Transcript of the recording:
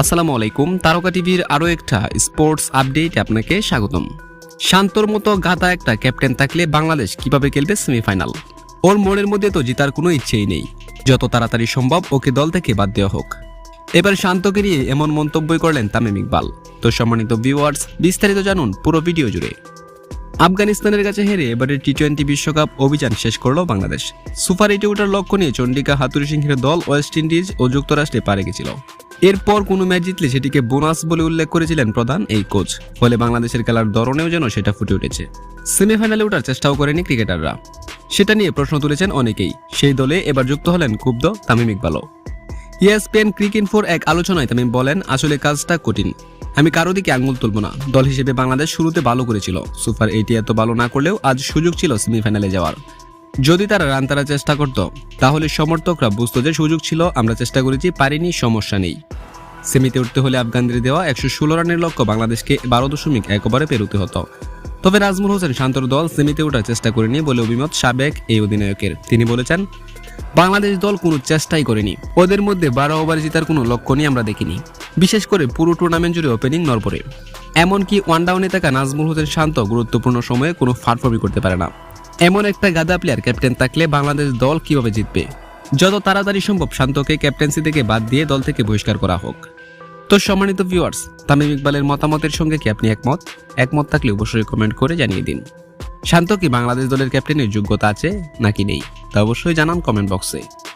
আসসালামু আলাইকুম, তারকা টিভির আরও একটা স্পোর্টস আপডেট আপনাকে স্বাগতম। শান্তর মতো গাদা একটা ক্যাপ্টেন থাকলে বাংলাদেশ কীভাবে খেলবে সেমিফাইনাল? ওর মনের মধ্যে তো জেতার কোনো ইচ্ছেই নেই। যত তাড়াতাড়ি সম্ভব ওকে দল থেকে বাদ দেওয়া হোক। এবার শান্তকে নিয়ে এমন মন্তব্যই করলেন তামিম ইকবাল। তো সম্মানিত ভিউয়ার্স বিস্তারিত জানুন পুরো ভিডিও জুড়ে। আফগানিস্তানের কাছে হেরে এবারে টি টোয়েন্টি বিশ্বকাপ অভিযান শেষ করল বাংলাদেশ। সুপার এইটে ওঠার লক্ষ্য নিয়ে চন্ডিকা হাতুরি সিংহের দল ওয়েস্ট ইন্ডিজ ও যুক্তরাষ্ট্রে পারে গেছিল। এরপর কোনো ম্যাচ জিতলে সেটিকে বোনাস বলে উল্লেখ করেছিলেন প্রধান এই কোচ। ফলে বাংলাদেশের খেলার ধরনেও যেন সেটা ফুটে উঠেছে। সেমিফাইনালে ওঠার চেষ্টাও করেনি ক্রিকেটাররা। সেটা নিয়ে প্রশ্ন তুলেছেন অনেকেই। সেই দলে এবার যুক্ত হলেন ক্ষুব্ধ তামিম ইকবালও। ইএসপিএন ক্রিক ইনফোর এক আলোচনায় তামিম বলেন, আসলে কাজটা কঠিন। আমি কারও দিকে আঙুল তুলব না। দল হিসেবে বাংলাদেশ শুরুতে ভালো করেছিল। সুপার এইটি এত ভালো না করলেও আজ সুযোগ ছিল সেমিফাইনালে যাওয়ার। যদি তারা রান তারা চেষ্টা করত, তাহলে সমর্থকরা বুঝতো যে সুযোগ ছিল, আমরা চেষ্টা করেছি, পারিনি, সমস্যা নেই। সেমিতে উঠতে হলে আফগানদের দেওয়া একশো ষোলো রানের লক্ষ্য বাংলাদেশকে বারো দশমিক একবারে পেরোতে হতো। তবে নাজমুল হোসেন শান্তর দল সেমিতে ওঠার চেষ্টা করেনি বলে অভিমত সাবেক এই অধিনায়কের। তিনি বলেছেন, বাংলাদেশ দল কোনো চেষ্টাই করেনি। ওদের মধ্যে বারো ওভার জেতার কোনো লক্ষণই আমরা দেখিনি। বিশেষ করে পুরো টুর্নামেন্ট জুড়ে ওপেনিং নরপরে এমনকি ওয়ান ডাউনে থাকা নাজমুল হোসেন শান্ত গুরুত্বপূর্ণ সময়ে কোনো ফাটফর্মই করতে পারে না। এমন একটা গাদা প্লেয়ার ক্যাপ্টেন থাকলে বাংলাদেশ দল কীভাবে জিতবে? যত তাড়াতাড়ি সম্ভব শান্তকে ক্যাপ্টেন্সি থেকে বাদ দিয়ে দল থেকে বহিষ্কার করা হোক। তো সম্মানিত ভিউয়ার্স, তামিম ইকবালের মতামতের সঙ্গে কি আপনি একমত? একমত থাকলে অবশ্যই কমেন্ট করে জানিয়ে দিন। শান্ত কি বাংলাদেশ দলের ক্যাপ্টেনের যোগ্যতা আছে নাকি নেই? তা অবশ্যই জানান কমেন্ট বক্সে।